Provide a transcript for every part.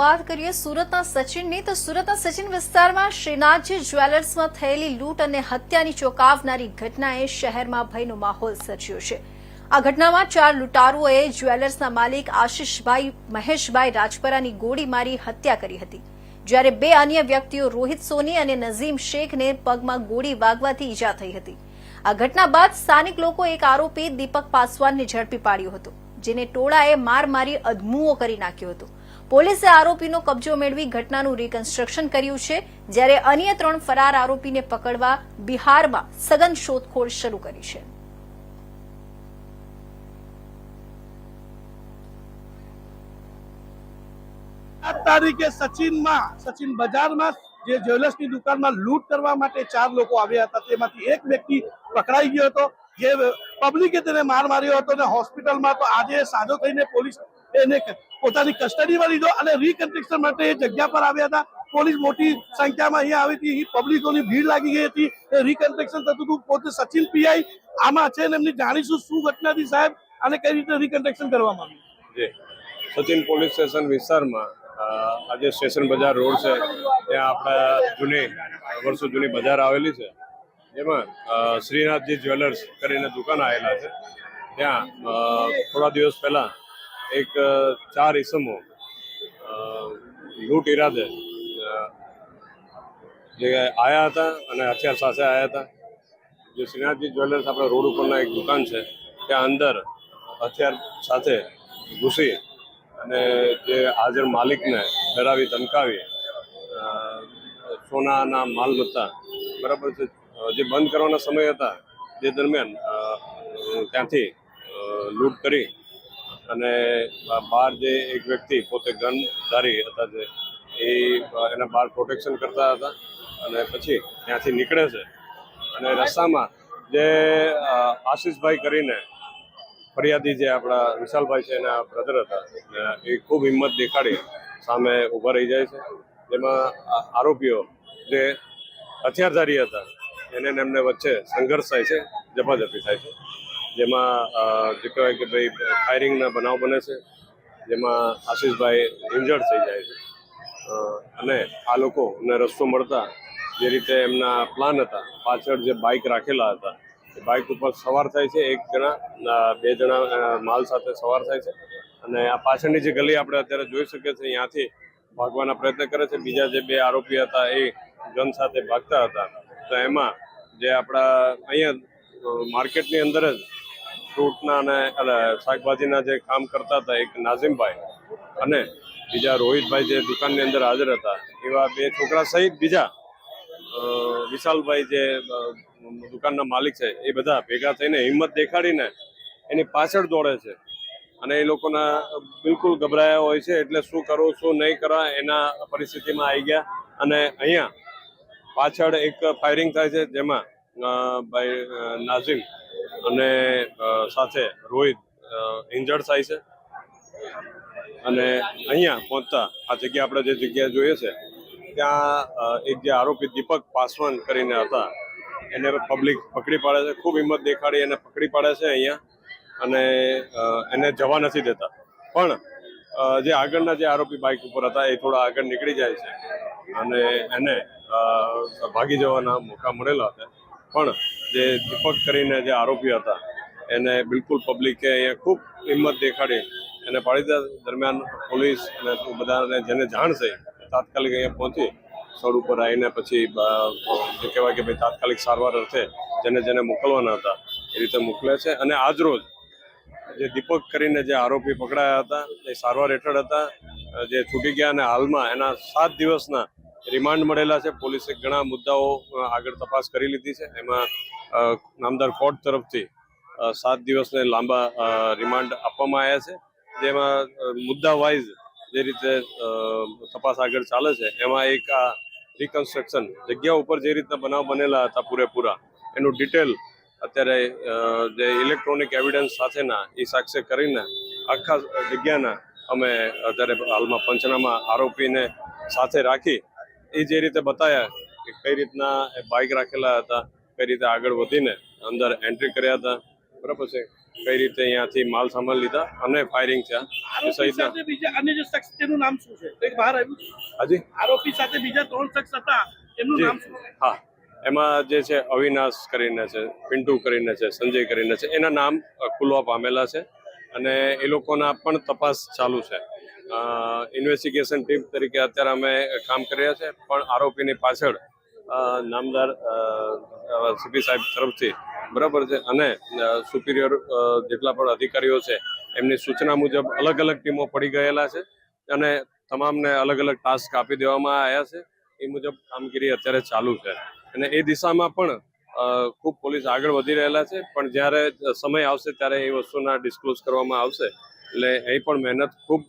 વાત કરીએ સુરતના સચિનની. તો સુરતના સચિન વિસ્તારમાં શ્રીનાથજી જ્વેલર્સમાં થયેલી લૂંટ અને હત્યાની ચોંકાવનારી ઘટનાએ શહેરમાં ભયનો માહોલ સર્જ્યો છે. આ ઘટનામાં ચાર લૂંટારુઓએ જ્વેલર્સના માલિક આશિષભાઈ, મહેશભાઈ રાજપરાની ગોળી મારી હત્યા કરી હતી. જ્યારે બે અન્ય વ્યક્તિઓ રોહિત સોની અને નઝીમ શેખને પગમાં ગોળી વાગવાથી ઈજા થઈ હતી. આ ઘટના બાદ સ્થાનિક લોકો એક આરોપી દીપક પાસવાનને ઝડપી પાડ્યો હતો, જેને ટોળાએ માર મારી અધમુઓ કરી નાખ્યો હતો. પોલીસે આરોપીનો કબજો મેળવી ઘટનાનું રિકન્સ્ટ્રક્શન કર્યું છે, જ્યારે અન્ય ત્રણ ફરાર આરોપીને પકડવા બિહારમાં સઘન શોધખોળ શરૂ કરી છે. તારીખે સચિનમાં, સચિન બજારમાં જે જ્વેલર્સની દુકાનમાં લૂંટ કરવા માટે ચાર લોકો આવ્યા હતા, તેમાંથી એક વ્યક્તિ પકડાઈ ગયો હતો, જે પબ્લિકે તેને માર માર્યો હતો અને હોસ્પિટલમાં તો આજે સાજો થઈને પોલીસ એને પોતાની કસ્ટડીમાં લીધો અને રીકન્સ્ટ્રક્શન માટે એ જગ્યા પર આવ્યા હતા. પોલીસ મોટી સંખ્યામાં અહીંયા આવી હતી. પબ્લિકોની ભીડ લાગી ગઈ હતી. એ રીકન્સ્ટ્રક્શન થતું હતું. પોતે સચિન પીઆઈ આમાં છે ને એમની જાણીશું શું ઘટના હતી સાહેબ અને કઈ રીતે રીકન્સ્ટ્રક્શન કરવામાં આવ્યું. સચિન પોલીસ સ્ટેશન વિસ્તારમાં આજે સ્ટેશન બજાર રોડ છે. ત્યાં આપણા જૂની, વર્ષો જૂની બજાર આવેલી છે. જેમાં શ્રીનાથજી જ્વેલર્સ કરીને દુકાન આવેલા છે. ત્યાં થોડા દિવસ પહેલા એક ચાર ઇસમો લૂંટ ઈરાદે જે આવ્યા હતા અને હથિયાર સાથે આવ્યા હતા. જે શ્રીનાથજી જ્વેલર્સ આપણા રોડ ઉપરના એક દુકાન છે, ત્યાં અંદર હથિયાર સાથે ઘૂસી અને જે હાજર માલિકને ડરાવી, ધમકાવી સોનાના માલ મત્તા બરાબર છે? જે બંધ કરવાના સમય હતા જે દરમિયાન ત્યાંથી લૂંટ કરી અને બહાર જે એક વ્યક્તિ પોતે ગનધારી હતા જે, એ, એના બહાર પ્રોટેક્શન કરતા હતા અને પછી ત્યાંથી નીકળે છે. અને રસ્તામાં જે આશીષભાઈ કરીને ફરિયાદી જે આપણા વિશાલભાઈ છે એના બ્રધર હતા એ ખૂબ હિંમત દેખાડી સામે ઊભા રહી જાય છે. જેમાં આરોપીઓ જે હથિયારધારી હતા, એને એમને વચ્ચે સંઘર્ષ થાય છે જપાજપી થાય છે. જેમાં જે કહેવાય કે ભાઈ ફાયરિંગના બનાવ બને છે, જેમાં આશીષભાઈ ઇન્જર્ડ થઈ જાય છે. અને આ લોકોને રસ્તો મળતા, જે રીતે એમના પ્લાન હતા, પાછળ જે બાઇક રાખેલા હતા, એ બાઇક ઉપર સવાર થાય છે, એક જણા બે જણા માલ સાથે સવાર થાય છે. અને આ પાછળની જે ગલી આપણે અત્યારે જોઈ શકીએ છીએ, ત્યાંથી ભાગવાના પ્રયત્ન કરે છે. બીજા જે બે આરોપી હતા, એ ગન સાથે ભાગતા હતા. તો એમાં જે આપણા અહીંયા માર્કેટની અંદર જ ફ્રૂટના અને શાકભાજીના જે કામ કરતા હતા, એક નાઝીમભાઈ અને બીજા રોહિતભાઈ જે દુકાનની અંદર હાજર હતા, એવા બે છોકરા સહિત બીજા વિશાલભાઈ જે દુકાનના માલિક છે, એ બધા ભેગા થઈને હિંમત દેખાડીને એની પાછળ દોડે છે. અને એ લોકોના બિલકુલ ગભરાયા હોય છે, એટલે શું કરવું શું નહીં કરવા એના પરિસ્થિતિમાં આવી ગયા. અને અહીંયા પાછળ એક ફાયરિંગ થાય છે, જેમાં ભાઈ નાઝીમ અને સાથે રોહિત ઇન્જર્ડ થાય છે. અને અહીંયા પહોંચતા આ જગ્યા આપણે જે જગ્યા જોઈએ છે, ત્યાં એક જે આરોપી દીપક પાસવાન કરીને હતા, એને પબ્લિક પકડી પાડે છે, ખૂબ હિંમત દેખાડી એને પકડી પાડે છે અહીંયા, અને એને જવા નથી દેતા. પણ જે આગળના જે આરોપી બાઇક ઉપર હતા એ થોડા આગળ નીકળી જાય છે, અને એને ભાગી જવાના મોકા મળેલા હતા પણ, જે દીપક કરીને જે આરોપી હતા એને બિલકુલ પબ્લિકે અહીંયા ખૂબ હિંમત દેખાડી એને પાડીદા દરમિયાન પોલીસ અને બધાને જેને જાણ થઈ તાત્કાલિક અહીંયા પહોંચી સ્થળ ઉપર આવીને પછી જે કહેવાય કે ભાઈ તાત્કાલિક સારવાર અર્થે જેને જેને મોકલવાના હતા, એ રીતે મોકલે છે. અને આજરોજ જે દીપક કરીને જે આરોપી પકડાયા હતા, એ સારવાર હેઠળ હતા જે છૂટી ગયા અને હાલમાં એના સાત દિવસના રિમાન્ડ મળેલા છે. પોલીસે ઘણા મુદ્દાઓ આગળ તપાસ કરી લીધી છે. એમાં નામદાર કોર્ટ તરફથી સાત દિવસને લાંબા રિમાન્ડ આપવામાં આવ્યા છે. જેમાં મુદ્દા વાઇઝ જે રીતે તપાસ આગળ ચાલે છે, એમાં એક આ રિકન્સ્ટ્રક્શન જગ્યા ઉપર જે રીતના બનાવ બનેલા હતા પૂરેપૂરા, એનું ડિટેલ અત્યારે જે ઇલેક્ટ્રોનિક એવિડન્સ સાથેના એ સાક્ષ્ય કરીને આખા જગ્યાના અમે અત્યારે હાલમાં પંચનામા આરોપીને સાથે રાખી એ જે રીતે બતાવ્યા કે કઈ રીતના બાઇક રાખેલા હતા, કઈ રીતે આગળ વધીને અંદર એન્ટ્રી કર્યા હતા બરાબર છે. કઈ રીતે અહીંયાથી માલ સામાન લીધા અને ફાયરિંગ થયા. સહિતના. બીજા અન્ય જે શખ્સ તેનું નામ શું છે? એક બહાર આવ્યું? હાજી? આરોપી સાથે બીજા ત્રણ શખ્સ હતા એમનું નામ શું? છે હા. એમાં જે છે અવિનાશ કરીને છે પિન્ટુ કરીને છે સંજય કરીને છે એના નામ ખુલવા પામેલા છે અને એ લોકોના પણ તપાસ ચાલુ છે. ઇન્વેસ્ટિગેશન ટીમ તરીકે અત્યારે અમે કામ કરી રહ્યા છે પણ આરોપીની પાછળ નામદાર સીપી સાહેબ તરફથી બરાબર છે. અને સુપિરિયર જેટલા પણ અધિકારીઓ છે, એમની સૂચના મુજબ અલગ અલગ ટીમો પડી ગયેલા છે અને તમામને અલગ અલગ ટાસ્ક આપી દેવામાં આવ્યા છે. એ મુજબ કામગીરી અત્યારે ચાલુ છે. અને એ દિશામાં પણ ખૂબ પોલીસ આગળ વધી રહેલા છે. પણ જ્યારે સમય આવશે ત્યારે એ વસ્તુના ડિસ્ક્લોઝ કરવામાં આવશે. એટલે એ પણ મહેનત ખૂબ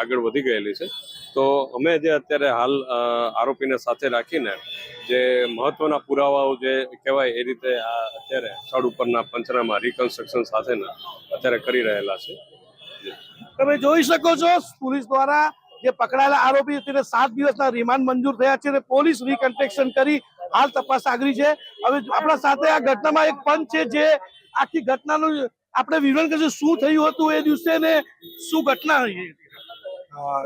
આગળ વધી ગયેલી છે. તો અમે જે અત્યારે હાલ આરોપીને સાથે રાખીને જે મહત્વના પુરાવાઓ જે કહેવાય એ રીતે આ અત્યારે સ્થળ ઉપરના પંચનામા રિકન્સ્ટ્રક્શન સાથેના અત્યારે કરી રહેલા છે. તમે જોઈ શકો છો પોલીસ દ્વારા જે પકડાયેલા આરોપી તેને સાત દિવસના રિમાન્ડ મંજૂર થયા છે અને પોલીસ રિકન્સ્ટ્રક્શન કરી હાલ તપાસ આગરી છે. હવે આપણા સાથે આ ઘટનામાં એક પંચ છે જે આખી ઘટનાનું આપણે વિવરણ કરીશું શું થયું હતું એ દિવસે ને શું ઘટના હતી? હા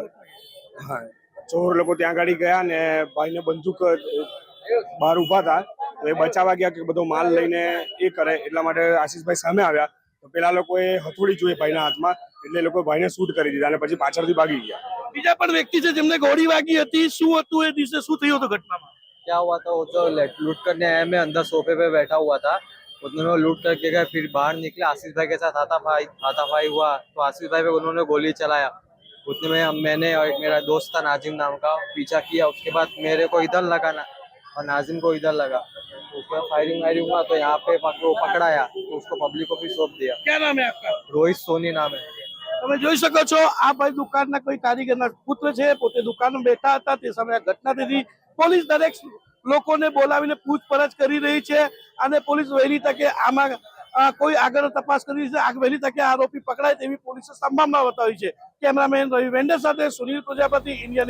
હા. ચોર લોકો ત્યાં ગાડી ગયા ને ભાઈને બંદૂક બહાર ઊભા હતા તો એ બચાવવા ગયા કે બધો માલ લઈને એ કરે એટલા માટે આશીષભાઈ સામે આવ્યા તો પેલા લોકોએ હથોડી જોઈ ભાઈના હાથમાં એટલે એ લોકોએ ભાઈને શૂટ કરી દીધા અને પછી પાછળથી ભાગી ગયા બીજા પણ વ્યક્તિ છે જેમને ગોળી વાગી હતી શું હતું એ દિવસે શું થયું હતું ઘટનામાં क्या हुआ था वो तो ले- लूट करने आया मैं अंदर सोफे पे बैठा हुआ था उतने में लूट करके गए फिर बाहर निकले आशीष भाई के साथ हाथापाई हाथापाई हुआ तो आशीष भाई पे उन्होंने गोली चलाया उतने में हम मैंने और एक मेरा दोस्त था नाजिम नाम का पीछा किया उसके बाद मेरे को इधर लगा ना और नाजिम को इधर लगा तो उसके बाद फायरिंग वायरिंग हुआ तो यहाँ पे पक- वो पकड़ाया तो उसको पब्लिक को भी सौंप दिया ક્યાં નામ હે આપકા रोहित सोनी नाम है તમે જોઈ શકો છો આ ભાઈ દુકાનના કોઈ કારીગરના પુત્ર છે પોતે દુકાનમાં બેઠા હતા તે સમયે આ ઘટના થઈ પોલીસ દરેક લોકોને બોલાવીને પૂછપરછ કરી રહી છે અને પોલીસ વહેલી તકે આમાં અ, કોઈ આગળ તપાસ કરી છે આ વહેલી તકે આરોપી પકડાય તેવી પોલીસે સંભાવના બતાવી છે કેમેરામેન રવિ વેન્ડર સાથે સુનિલ પ્રજાપતિ ઇન્ડિયન